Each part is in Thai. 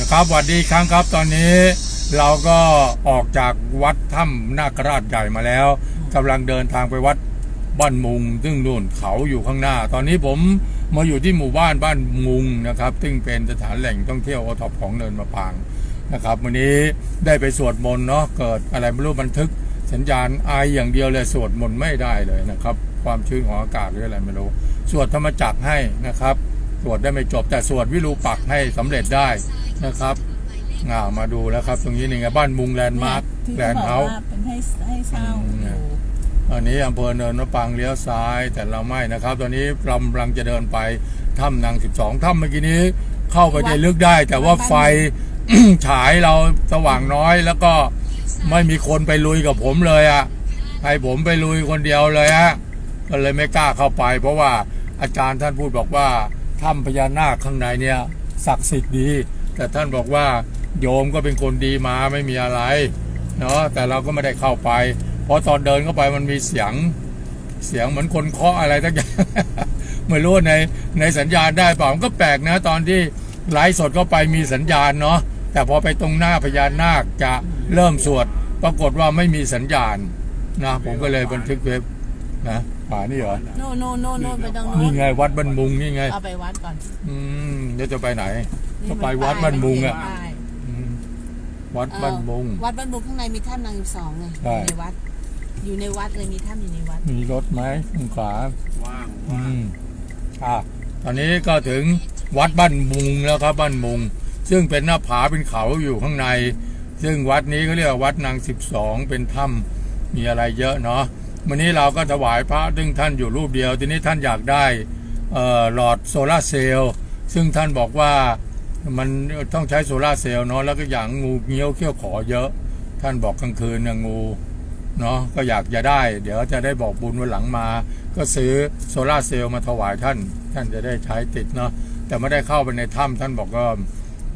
นะครับสวัสดีอีกครั้งครับตอนนี้เราก็ออกจากวัดถ้ำนาคราชใหญ่มาแล้วกำลังเดินทางไปวัดบ้านมุง ซึ่งนู่นเขาอยู่ข้างหน้า ตอนนี้ผมมาอยู่ที่หมู่บ้านบ้านมุงนะครับ ซึ่งเป็นสถานแหล่งท่องเที่ยวโอท็อปของเนินมะปรางนะครับ วันนี้ได้ไปสวดมนต์เนาะเกิดอะไรไม่รู้บันทึก สัญญาณไออย่างเดียวเลยสวดมนต์ไม่ได้เลยนะครับ ความชื้นของอากาศหรืออะไรไม่รู้สวดธรรมจักรให้นะครับ สวดได้ไม่จบ แต่สวดวิรูปักษ์ให้สำเร็จได้นะครับอ่ามาดูแล้วครับ ตรงนี้นี่ไงบ้านมุงแลนด์มาร์คที่แลเขานด์บอกเฮาส์ว่าเป็นให้ให้เช่าอืมเนี่ยอันนี้อำเภอเนินมะปรางเลี้ยวซ้ายแต่เราไม่นะครับ ตอนนี้เรากำลังจะเดินไปถ้ำนาง 12ถ้ำเมื่อกี้นี้เข้าไปได้ลึกได้ แต่ว่าไฟฉายเราสว่างน้อยแล้วก็ไม่มีคนไปลุยกับผมเลยอะให้ผมไปลุยคนเดียวเลยฮะก็เลยไม่กล้าเข้าไป เพราะว่าอาจารย์ท่านพูดบอกว่า ถ้ำพญานาคข้างในเนี่ยศักดิ์สิทธิ์ดี แต่ท่านบอกว่าโยมก็เป็นคนดีมาไม่มีอะไรเนาะแต่เราก็ไม่ได้เข้าไป เพราะตอนเดินเข้าไปมันมีเสียงเสียงเหมือนคนเคาะอะไรทั้งอย่างไม่รู้ในในสัญญาณได้เปล่ามันก็แปลกนะ ตอนที่ไลฟ์สดเข้าไปมีสัญญาณเนาะแต่พอไปตรงหน้าพญานาคจะเริ่มสวด ปรากฏว่าไม่มีสัญญาณนะผมก็เลยบันทึกเว็บนะ ป่านี่เหรอ โน่นโน่นโน่นโน่นไปตรงโน้นี่นไงวัดบ้านมุงนี่ไง เอาไปวัดก่อนอืมเดี๋ยวจะไปไหน นี่ก็มันไปวัดบ้านมุงอะป้ายอืมวัดบ้านมุงเออวัดบ้านมุงข้างในมีถ้ำนางอยู่สองไงอใช่ยู่ในวัด อยู่ในวัดเลยมีถ้ำอยู่ในวัด มีรถไหมข้างขวาว่างอืมอะตอนนี้ก็ถึงวัดบ้านมุงแล้วครับบ้านมุง ซึ่งเป็นหน้าผาเป็นเขาอยู่ข้างใน ซึ่งวัดนี้เขาเรียกว่าวัดนางสิบสองเป็นถ้ำมีอะไรเยอะเนาะ วันนี้เราก็ถวายพระซึ่งท่านอยู่รูปเดียว ทีนี้ท่านอยากได้หลอดโซลาเซลล์ซึ่งท่านบอกว่ามันต้องใช้โซลาเซลล์เนาะแล้วก็อย่างงูเงี้ยวเขี้ยวขอเยอะ ท่านบอกกลางคืนนี่ยงูเนาะก็อยากจะได้ เดี๋ยวจะได้บอกบุญวันหลังมา ก็ซื้อโซลาเซลล์มาถวายท่าน ท่านจะได้ใช้ติดเนาะแต่ไม่ได้เข้าไปในถ้ำท่านบอกก็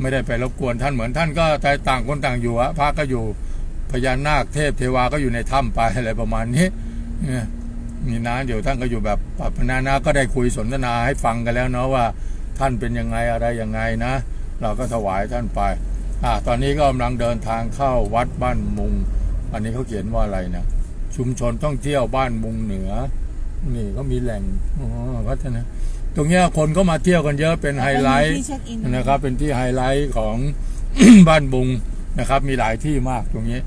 ไม่ได้ไปรบกวนท่านเหมือนท่านก็แต่ต่างคนต่างอยู่อะพระก็อยู่พญานาคเทพเทวาก็อยู่ในถ้ำไปอะไรประมาณนี้ นี่ยนี่นะเดี๋ยวท่านก็อยู่แบบปรับนานาก็ได้คุยสนทนาให้ฟังกันแล้วเนาะว่า ท่านเป็นยังไงอะไรยังไงนะ เราก็ถวายท่านไปอ่าตอนนี้ก็กำลังเดินทางเข้าวัดบ้านมุง อันนี้เขาเขียนว่าอะไรนะชุมชนท่องเที่ยวบ้านมุงเหนือ นี่ก็มีแหล่งอ๋อพัฒนาตรงเนี้ยคนก็มาเที่ยวกันเยอะเป็นไฮไลท์ที่เช็คอินนะครับ เป็นที่ไฮไลท์ของบ้านมุงนะครับ มีหลายที่มากตรงนี้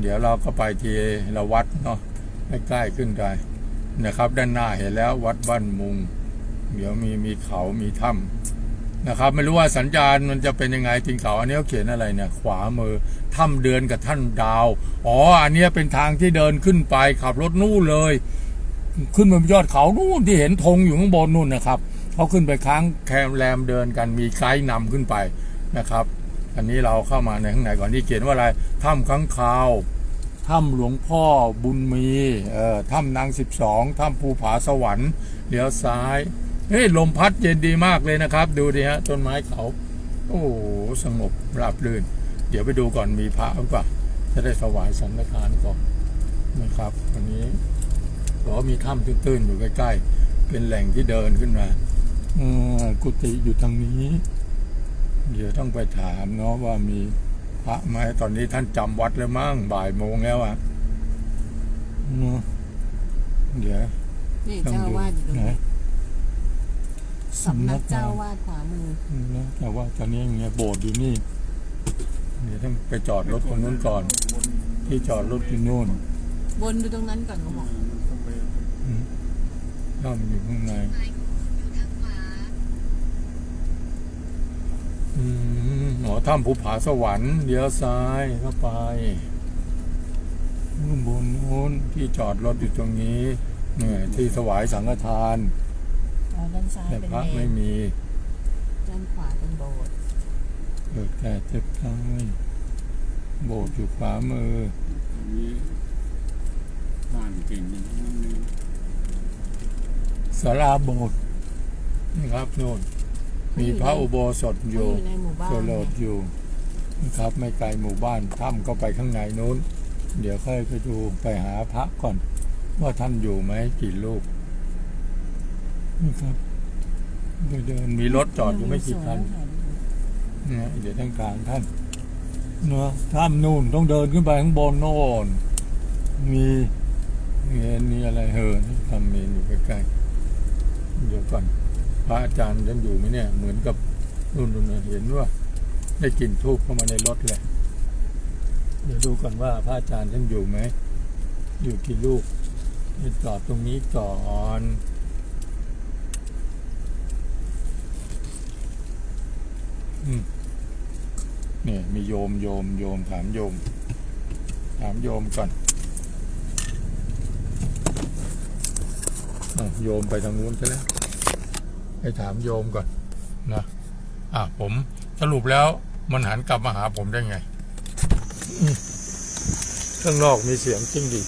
เดี๋ยวเราก็ไปที่ละวัดเนาะ ใกล้ๆขึ้นได้นะครับ ด้านหน้าเห็นแล้ววัดบ้านมุง เดี๋ยวมีมีเขามีถ้ำนะครับ ไม่รู้ว่าสัญญาณมันจะเป็นยังไงจริงเขาอันนี้เขาเขียนอะไรเนี่ย ขวามือถ้ำเดือนกับท่านดาว อ๋อ อันนี้เป็นทางที่เดินขึ้นไปขับรถนู่นเลย ขึ้นบนยอดเขานู่นที่เห็นธงอยู่ข้างบนนู่นนะครับเขาขึ้นไปค้างแคมแรมเดินกันมีไกด์นำขึ้นไปนะครับ อันนี้เราเข้ามาในข้างในก่อนที่เขียนว่าอะไรถ้ำค้างคาว ถ้ำหลวงพ่อบุญมีเอ่อถ้ำนางสิบสองถ้ำภูผาสวรรค์เลี้ยวซ้ายเฮ้ยลมพัดเย็นดีมากเลยนะครับ ดูดิฮะต้นไม้เขา โอ้โหสงบราบรื่น เดี๋ยวไปดูก่อนมีพระหรือเปล่าจะได้ถวายสังฆทานก่อนนะครับวันนี้บอกว่ามีถ้ำตื้นๆอยู่ใกล้ๆ เป็นแหล่งที่เดินขึ้นมาอืมกุฏิอยู่ทางนี้ เดี๋ยวต้องไปถามเนาะว่ามี พระไหมตอนนี้ท่านจำวัดแล้วมั้งบ่ายโมงแล้วอะอืมเดี๋ยวนี่ต้องเจ้าดูอาวาดอยู่ตรงไหนนี้สำนักเจ้าอาวาดขวามือนะแต่ว่าตอนนี้อย่างเงี้ยโบสถ์อยู่นี่เดี๋ยวต้องไปจอดรถตรงนู้นก่อน ที่จอดรถอยู่นู่นบนดูตรงนั้นก่อนเขาบอกถ้ำอยู่ข้างใน อืมหอถ้ำภูผาสวรรค์เลี้ยวซ้ายเข้าไปข้างบนนู้นที่จอดรถอยู่ตรงนี้เนี่ยที่ถวายสังฆทานอ๋อด้านซ้ายแต่เป็นพระเมไม่นมีด้านขวาเป็นโบสถ์เกิดแก่เจ็บตายโบสถ์อยู่ขวามือ อันนี้บ้านเก่งอย่างนั้นนี่สาราโบสถ์นี่ครับโน่น มีพระอุโบสถอเขายู่อยู่ในหมู่บ้านโซโลดเนี่ยอยู่นะครับ ไม่ไกลหมู่บ้านถ้ำก็ไปข้างในนู้น เดี๋ยวค่อยไปดูไปหาพระก่อน ว่าท่านอยู่ไหมกี่ลูกนี่ครับไปเดินมีรถจอดอยู่ไม่กี่คันสวยเนี่ยเดี๋ยวทางกลางท่านเนาะถ้ำนู่นต้องเดินขึ้นไปข้างบนโน่นมีเมนมีอะไรเหอะทำเมนอยู่ใกล้ๆเดี๋ยวก่อน พระอาจารย์ยังอยู่ไหมเนี่ย เหมือนกับนู่นนู่นเห็นว่าได้กลิ่นทูบเข้ามาในรถเลยเดี๋ยวดูก่อนว่าพระอาจารย์ท่านอยู่ไหม อยู่กี่ลูกนี่จอดตรงนี้ก่อนเนี่ยมีโยมโยมโยมถามโยม ถามโยมก่อนอโยมไปทางนู้นซะแล้ว ไปถามโยมก่อนนะอะผมสรุปแล้วมันหันกลับมาหาผมได้ไงข้างนอกมีเสียงจิ้งดี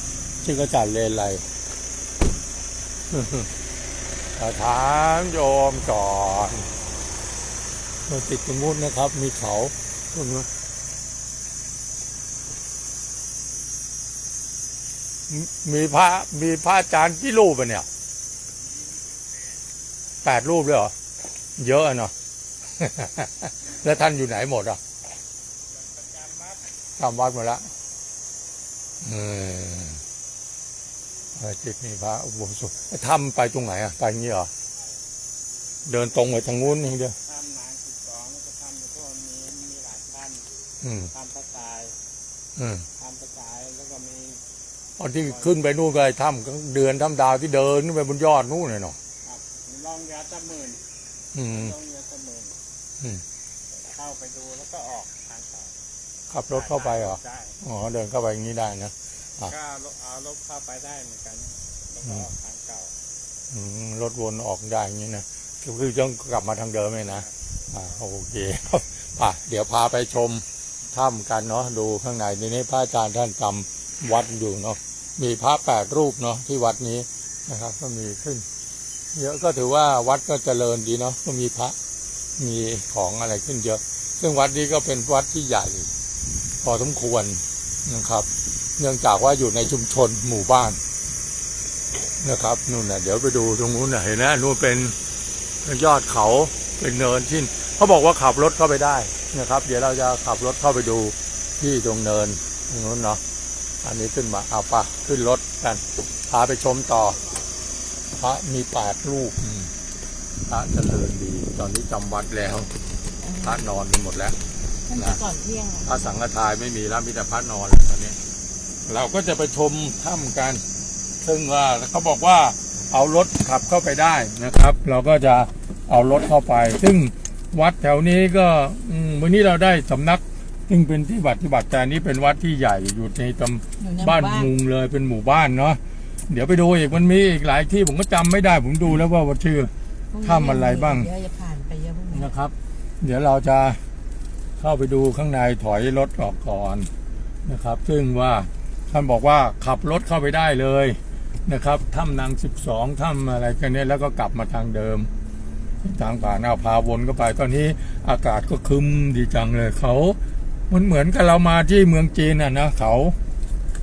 จิ้งกระจัดเลนไรถามโยมก่อนมันติดตรงนู้นนะครับ มีเขาตรงนู้นมีมีพระมีพระอาจารย์กี่รูปอะเนี่ย แปดรูปเลยเหรอ เยอะอะเนาะแล้วท่านอยู่ไหนหมดอะจำวัดหมดละเออเออจิตมีพระอุโบสถถ้ำไปตรงไหนอะไปอย่างนี้เหรอ เดินตรงไปทางนู้นนี่เดียวทำหนังสิบสองแล้วก็ทำพวกมีมีหลายท่านอืมทำประกายอืมทำประกายแล้วก็มีตอนที่ขึ้นไปนู่นก็ไอ้ถ้ำก็เดือนถ้ำดาวที่เดินขึ้นไปบนยอดนู่นเลยเนาะครับ ลองเรือตะหมื่นอืมลองเรือตะหมื่นอืมเข้าไปดูแล้วก็ออกทางเก่าขับรถเข้าไปเหรอได้อ๋อเดินเข้าไปอย่างนี้ได้นะอะก็เอารถเข้าไปได้เหมือนกันแล้วก็ออกทางเก่า อืมรถวนออกได้อย่างนี้นะก็คือต้องกลับมาทางเดิมเลยนะอ่าโอเคครับอะเดี๋ยวพาไปชมถ้ำกันเนาะดูข้างในในนี้พระอาจารย์ท่านจำวัดอยู่เนาะมีพระแปดรูปเนาะที่วัดนี้นะครับ ก็มีขึ้น เยอะก็ถือว่าวัดก็เจริญดีเนาะก็มีพระมีของอะไรขึ้นเยอะ ซึ่งวัดนี้ก็เป็นวัดที่ใหญ่พอสมควรนะครับ เนื่องจากว่าอยู่ในชุมชนหมู่บ้านนะครับนู่นนะเดี๋ยวไปดูตรงนู้นนะเห็นนะนู่นเป็นยอดเขาเป็นเนินที่เขาบอกว่าขับรถเข้าไปได้นะครับ เดี๋ยวเราจะขับรถเข้าไปดูที่ตรงเนินตรงนู้นเนาะอันนี้ขึ้นมาเอาปะขึ้นรถกันพาไปชมต่อ พระมีแปดรูปอืมพระเจริญดี ตอนนี้จำวัดแล้ว พระนอนกันหมดแล้วท่านจะก่อนเที่ยงอะพระสังฆทายไม่มีแล้วมีแต่พระนอนแล้วตอนนี้ เราก็จะไปชมถ้ำกัน ซึ่งว่าเขาบอกว่าเอารถขับเข้าไปได้นะครับ เราก็จะเอารถเข้าไป ซึ่งวัดแถวนี้ก็อืมวันนี้เราได้สำนักซึ่งเป็นที่ปฏิบัติการนี้เป็นวัดที่ใหญ่อยู่ในตำอยู่ในหมู่บ้านบ้านมุงเลยเป็นหมู่บ้านเนาะ เดี๋ยวไปดูอีกมันมีอีกหลายที่ผมก็จำไม่ได้ผมดูแล้วว่าว่าชื่อ พรุ่งนี้ทำอะไรบ้าง เดี๋ยวจะผ่านไปเยอะพวกนี้นะครับ เดี๋ยวเราจะเข้าไปดูข้างในถอยรถออกก่อนนะครับ ซึ่งว่าท่านบอกว่าขับรถเข้าไปได้เลยนะครับถ้ำนางสิบสองถ้ำอะไรกันเนี่ยแล้วก็กลับมาทางเดิม ทางผ่านเอาพาวนก็ไป ตอนนี้อากาศก็ครึมดีจังเลยเขา มันเหมือนกับเรามาที่เมืองจีนอะนะเขา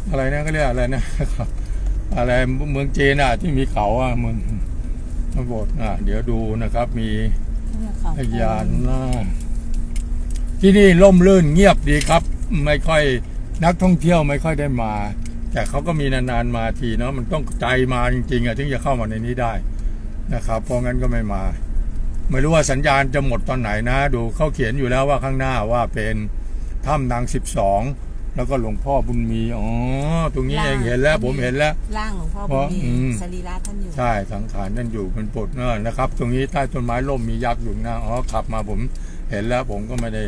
อะไรนะก็เรียกอะไรนะ อะไรเมืองจีนอะ ที่มีเขาอะมืองทั้งหมดอะ เดี๋ยวดูนะครับ มีพยานนะที่นี่ร่มรื่นเงียบดีครับ ไม่ค่อยนักท่องเที่ยวไม่ค่อยได้มา แต่เขาก็มีนานๆมาทีเนาะมันต้องใจมาจริงๆอะถึงจะเข้ามาในนี้ได้นะครับ เพราะงั้นก็ไม่มา ไม่รู้ว่าสัญญาณจะหมดตอนไหนนะ ดูเขาเขียนอยู่แล้วว่าข้างหน้าว่าเป็นถ้ำนางสิบสอง แล้วก็หลวงพ่อบุญมีอ๋อตรงนี้เองเห็นแล้ว ผมเห็นแล้ว ร่างหลวงพ่อเพบุญราะมีอืมสรีระท่านอยู่ ใช่สังขารนั่นอยู่เป็นปลดเนอะนะครับ ตรงนี้ใต้ต้นไม้ร่มมียักษ์อยู่หน้าอ๋อขับมาผมเห็นแล้วผมก็ไม่ได้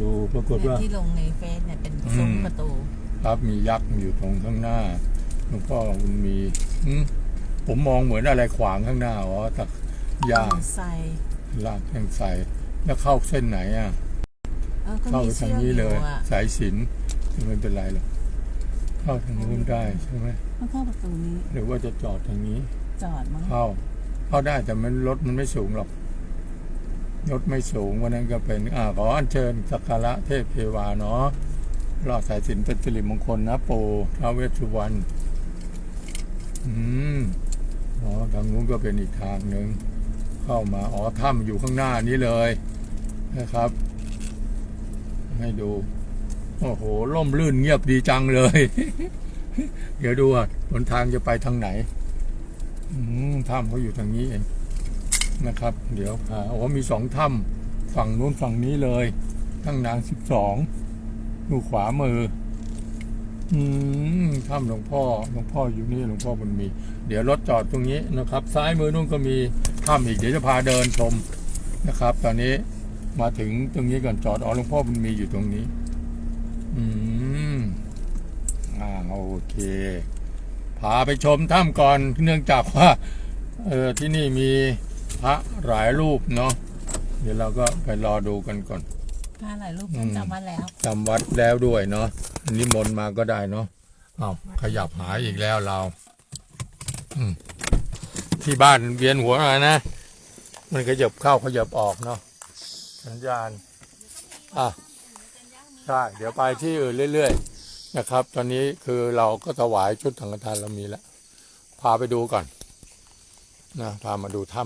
ดูปรากฏว่าที่ลงในเฟซเนี่ยเป็นซุ้มอืมประตู ครับมียักษ์อยู่ตรงข้างหน้าหลวงพ่อมันมีอืมผมมองเหมือนอะไรขวางข้างหน้าอ๋อตักย่างใส่ลากแทงใส่แล้วเข้าเส้นไหนอะ เออก็เข้ามีไปทาเชืงอกนี้อเลยู่ยอะสายสิญจนไม่เป็นไรหรอกเข้าทางนู้นได้ใช่ไหมต้องเข้าประตูนี้ หรือว่าจะจอดทางนี้ จอดมั้งเข้าเข้าได้แต่มันรถมันไม่สูงหรอกรถไม่สูงวันนั้นก็เป็นอ่าขออัญเชิญสักการะเทพเทวาเนาะรอดสายสิญจนเป็นสิริมงคลนะปูท้าวเวสสุวรรณอืมอ๋อทางนู้นก็เป็นอีกทางหนึ่งเข้ามาอ๋อถ้ำอยู่ข้างหน้านี้เลยนะครับ ให้ดู โอ้โหล่มลื่นเงียบดีจังเลย เดี๋ยวดูอะหนทางจะไปทางไหนถ้ำเขาอยู่ทางนี้เองนะครับ เดี๋ยวหาอ๋อมีสองถ้ำฝั่งนู้นฝั่งนี้เลยทั้งนางสิบสองดูขวามือ อืมถ้ำหลวงพ่อหลวงพ่ออยู่นี่หลวงพ่อบุญมี เดี๋ยวรถจอดตรงนี้นะครับ ซ้ายมือนู้นก็มีถ้ำอีกเดี๋ยวจะพาเดินชมนะครับ ตอนนี้ มาถึงตรงนี้ก่อนจอดอ๋อหลวงพ่อบุญมีอยู่ตรงนี้ อืมอ่าโอเคพาไปชมถ้ำก่อนเนื่องจากว่า เออที่นี่มีพระหลายรูปเนาะเดี๋ยวเราก็ไปรอดูกันก่อนผ้าหลายรูปท่านจำวัดแล้วจำวัดแล้วด้วยเนาะนิมนต์มาก็ได้เนาะเอาวขยับหายอีกแล้วเราอืมที่บ้านเวียนหัวหน่อยนะ มันขยับเข้าขยับออกเนาะ สัญญาณอะใช่เดี๋ยวไปที่อื่นเรื่อย ๆ นะครับ ตอนนี้คือเราก็ถวายชุดสังฆทานเรามีแล้ว พาไปดูก่อนนะพามาดูถ้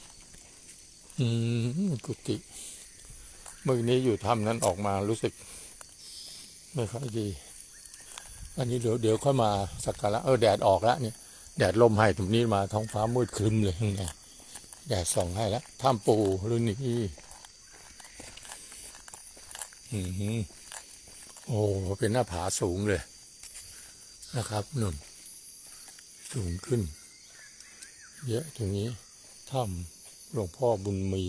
ำอืมกุฏิเมื่อกี้นี้อยู่ถ้ำนั้นออกมารู้สึก ไม่ค่อยดี อันนี้เดี๋ยวเดี๋ยวค่อยมาสักการะเออแดดออกแล้วเนี่ยแดดลมให้ตรงนี้มาท้องฟ้ามืดครึมเลยข้างในแดดส่องให้แล้วถ้ำปูรุ่นนี้ อือหือโอ้เป็นหน้าผาสูงเลย นะครับนุ่น สูงขึ้น เยอะตรงนี้ถ้ำหลวงพ่อบุญมี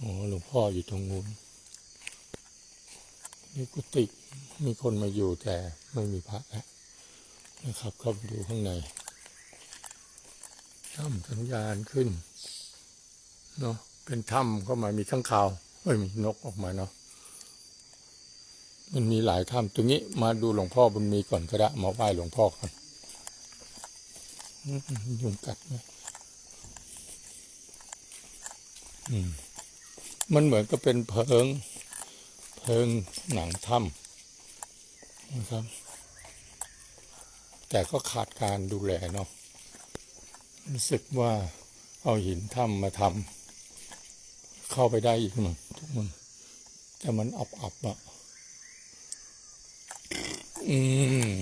อ๋อหลวงพ่ออยู่ตรงนู้นนี่กุฏิมีคนมาอยู่แต่ไม่มีพระแล้วนะครับเข้าไปดูข้างในถ้ำสัญญาณขึ้นเนาะเป็นถ้ำเข้ามามีข้างคาวเอ้ยมีนกออกมาเนาะ มันมีหลายถ้ำตรงนี้มาดูหลวงพ่อบุญมีก่อนก็ได้มาไหว้หลวงพ่อก่อนยุงกัดไหมอืมมันเหมือนกับเป็นเพิง เพิงหนังถ้ำนะครับ แต่ก็ขาดการดูแลเนาะรู้สึกว่าเอาหินถ้ำมาทำเข้าไปได้อีกมั้งทุกมันแต่มันอับอับอะ อืม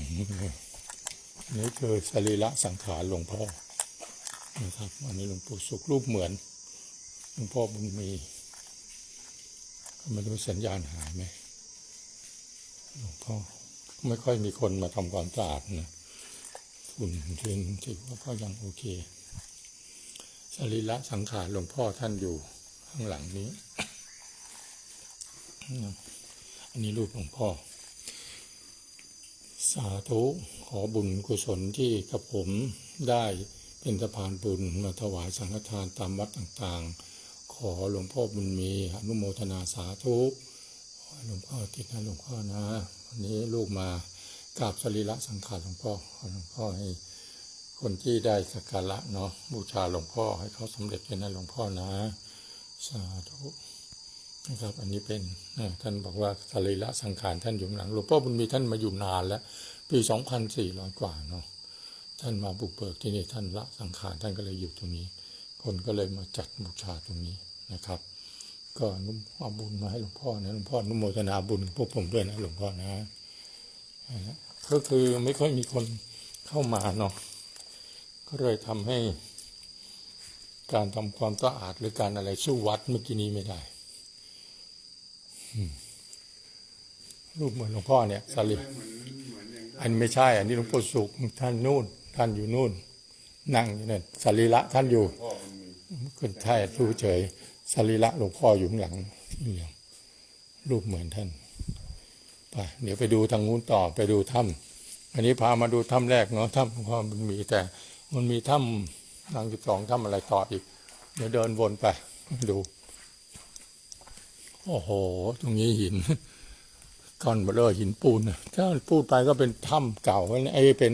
นี่คือสรีระสังขารหลวงพ่อนะครับอันนี้หลวงปู่สุขรูปเหมือนหลวงพ่อบุญมีไม่รู้สัญญาณหายไหมหลวงพ่อไม่ค่อยมีคนมาทำความสะอาดนะฝุ่นเทนถือว่าก็ยังโอเคสรีระสังขารหลวงพ่อท่านอยู่ข้างหลังนี้ อันนี้รูปหลวงพ่อ สาธุขอบุญกุศลที่กับผมได้เป็นสะพานบุญมาถวายสังฆทานตามวัดต่างๆ ขอหลวงพ่อบุญมีอนุโมทนาสาธุหลวงพ่อติดนะหลวงพ่อนะ วันนี้ลูกมากราบสรีระสังขารหลวงพ่อขอหลวงพ่อให้คนที่ได้สักการะเนาะบูชาหลวงพ่อให้เขาสำเร็จเป็นนะหลวงพ่อนะ สาธุ นะครับ อันนี้เป็นท่านบอกว่าสรีระสังขารท่านอยู่หลังหลวงพ่อบุญมีท่านมาอยู่นานแล้วปีสองพันสี่ร้อยกว่าเนาะท่านมาบุกเบิกที่นี่ท่านละสังขารท่านก็เลยอยู่ตรงนี้ คนก็เลยมาจัดบูชาตรงนี้นะครับ ก็นุ่มเอาบุญมาให้หลวงพ่อนะหลวงพ่อนุ่มโมทนาบุญพวกผมด้วยนะหลวงพ่อนะฮะก็คือไม่ค่อยมีคนเข้ามาเนาะก็เลยทำให้ การทำความสะอาดหรือการอะไรสู้วัดเมื่อกี้นี้ไม่ได้ รูปเหมือนหลวงพ่อเนี่ยสลิอันไม่ใช่ อันนี้หลวงปู่สุขท่านนู่น ท่านอยู่นู่น นั่งอยู่นั่นสรีระท่านอยู่คนไทยรู้เฉยสรีระหลวงพ่ออยู่ข้างหลังนี่อย่างรูปเหมือนท่านไปเดี๋ยวไปดูทางนู้นต่อไปดูถ้ำอันนี้พามาดูถ้ำแรกเนาะถ้ำหลวงพ่อมันมีแต่ มันมีถ้ำนางสิบสองถ้ำอะไรต่ออีก เดี๋ยวเดินวนไปดู โอ้โห ตรงนี้หินก้อนเบลอหินปูนนะถ้าพูดไปก็เป็นถ้ำเก่าไอ้เป็น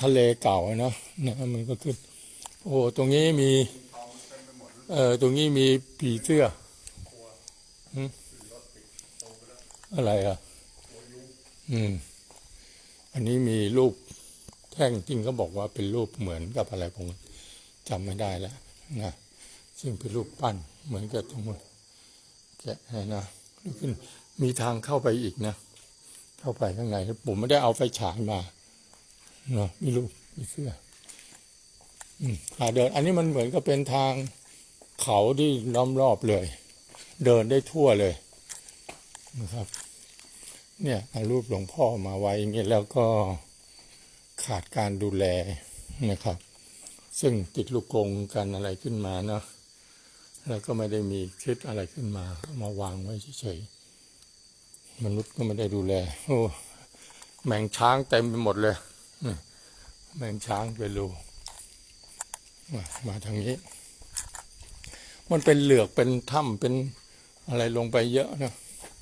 ทะเลเก่าอะนะนะมันก็ขึ้น โอ้ตรงนี้มี เออตรงนี้มีผีเสื้ออะไรอะ อืม อันนี้มีรูปแท่งจริงก็บอกว่าเป็นรูปเหมือนกับอะไรผมจำไม่ได้แล้วนะซึ่งเป็นรูปปั้นเหมือนกับตรงนู้น แกะให้นะขึ้นมีทางเข้าไปอีกนะ เข้าไปข้างในผมไม่ได้เอาไฟฉายมาเนาะไม่รู้ม่เสื้ออาเดิน อันนี้มันเหมือนกับเป็นทางเขาที่ล้อมรอบเลย เดินได้ทั่วเลยนะครับ เนี่ยเอารูปหลวงพ่อมาไว้อย่างเงี้ยแล้วก็ขาดการดูแลนะครับ ซึ่งติดลูกกงกันอะไรขึ้นมาเนาะ แล้วก็ไม่ได้มีคิดอะไรขึ้นมา มาวางไว้เฉยๆมนุษย์ก็ไม่ได้ดูแล โอ้แมงช้างเต็มไปหมดเลยแมงช้างไปรูมาทางนี้ มันเป็นเหลือกเป็นถ้ำเป็นอะไรลงไปเยอะนะ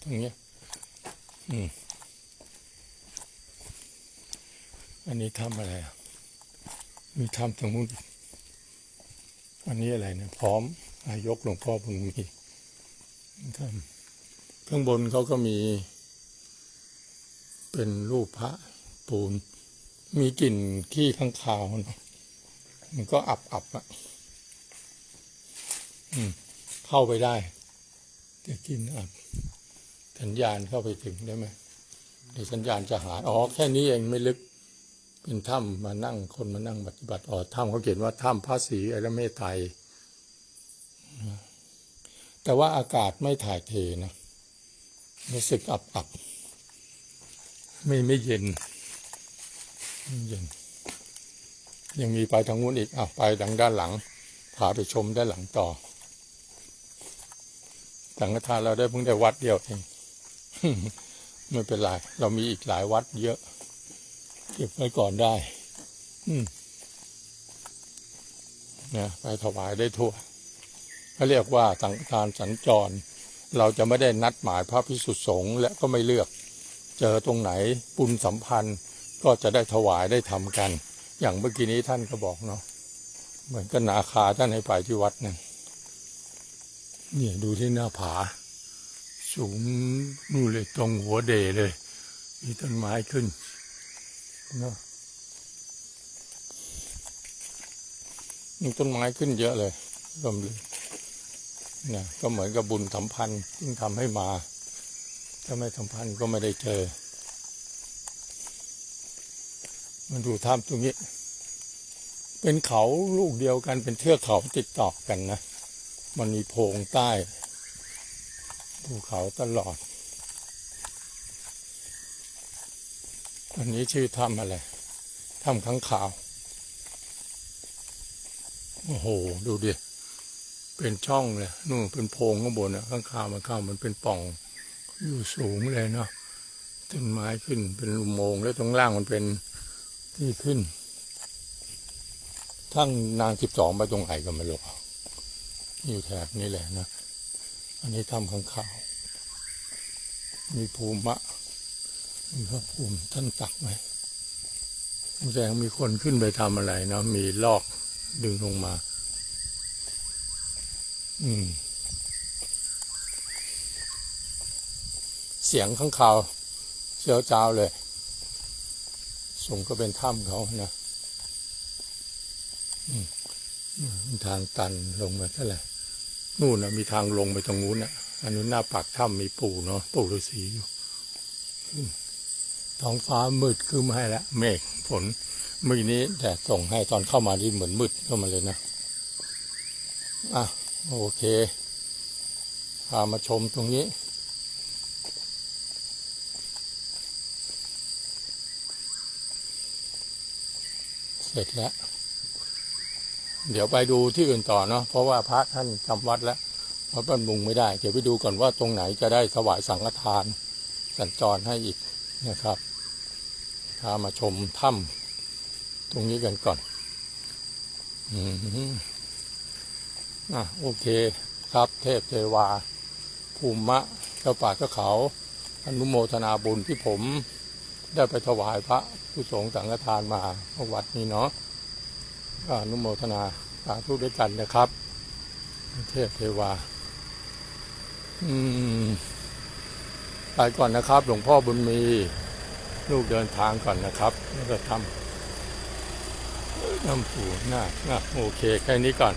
ตรงนี้อืมอันนี้ทำอะไรอะมีทำตรงนู้นอันนี้อะไรเนี่ยพร้อม นายกหลวงพ่อบุญมีทำข้างบนเขาก็มี เป็นรูปพระปูน มีกลิ่นขี้ข้างคาวนะมันก็อับอับๆอะอืมเข้าไปได้แต่กลิ่นอับสัญญาณเข้าไปถึงได้ไหมเดี๋ยวสัญญาณจะหาอ๋อแค่นี้เองไม่ลึก เป็นถ้ำมานั่งคนมานั่งปฏิบัติอ๋อถ้ำเขาเขียนว่าถ้ำพระศรีอรเมตไตร แต่ว่าอากาศไม่ถ่ายเทนะ รู้สึกอับอับไม่ไม่เย็นไม่เย็น ยังมีไปทางนู้นอีกอะไปดังด้านหลังพาไปชมด้านหลังต่อสังฆทานเราได้เพิ่งได้วัดเดียวเองไม่เป็นไร เรามีอีกหลายวัดเยอะ เก็บไว้ก่อนได้ อืมเนี่ยไปถวายได้ทั่ว เขาเรียกว่าสังทานสัญจร เราจะไม่ได้นัดหมายพระพิสุทธิสงฆ์และก็ไม่เลือก เจอตรงไหนบุญสัมพันธ์ก็จะได้ถวายได้ทำกัน อย่างเมื่อกี้นี้ท่านก็บอกเนาะเหมือนกันนาคาท่านให้ไปที่วัดนั่นเนี่ยดูที่หน้าผา สูงนู่นเลยตรงหัวเดเลย มีต้นไม้ขึ้นเนาะมีต้นไม้ขึ้นเยอะเลยร่มเลย เนี่ยก็เหมือนกับบุญสัมพันธ์ที่ทำให้มา ถ้าไม่สัมพันธ์ก็ไม่ได้เจอมาดูถ้ำตรงนี้ เป็นเขาลูกเดียวกันเป็นเทือกเขาติดต่อกันนะ มันมีโพรงใต้ภูเขาตลอดอันนี้ชื่อถ้ำอะไรถ้ำข้างขาว โอ้โห ดูดิ เป็นช่องเลยนู่นเป็นโพรงข้างบนนะข้างขามันข้ามันเป็นป่อง อยู่สูงเลยเนาะต้นไม้ขึ้นเป็นอุโมงค์แล้วตรงล่างมันเป็นที่ขึ้น ทั้งนางสิบสองไปตรงไหนก็ไม่รู้อยู่แถบนี้แหละนะ อันนี้ทำข้างข่าว มีภูมะ มีพระภูมิท่านตักไหมแสดงมีคนขึ้นไปทำอะไรเนาะมีลอกดึงลงมา เสียงข้างข่าวเสียวจ้าวเลยสงก็เป็นถ้ำเขานะมีทางตันลงมาเท่าไหร่นู่นนะมีทางลงไปตรงนู้นนะอันนู้นหน้าปากถ้ำมีปู่เนาะปู่ฤาษีอยู่ท้องฟ้ามืดขึ้นมาให้แล้วเมฆฝนเมื่อกี้นี้แดดส่งให้ตอนเข้ามาที่เหมือนมืดเข้ามาเลยนะอะ โอเค พามาชมตรงนี้ เสร็จแล้ว เดี๋ยวไปดูที่อื่นต่อเนาะเพราะว่าพระท่านจำวัดแล้ววัดบ้านมุงไม่ได้ เดี๋ยวไปดูก่อนว่าตรงไหนจะได้ถวายสังฆทาน สัญจรให้อีกนะครับ พามาชมถ้ำตรงนี้กันก่อน อืม อะโอเคครับเทพเทวา ภูมิมะเจ้าป่าเจ้าเขาอนุโมทนาบุญที่ผมได้ไปถวายพระผู้สงฆ์สังฆทานมาวัดนี้เนาะอนุโมทนาสาธุด้วยกันนะครับ เทพเทวา อืมไปก่อนนะครับ หลวงพ่อบุญมีลูกเดินทางก่อนนะครับ แล้วก็ทำทำปูหน้าหน้าโอเค แค่นี้ก่อน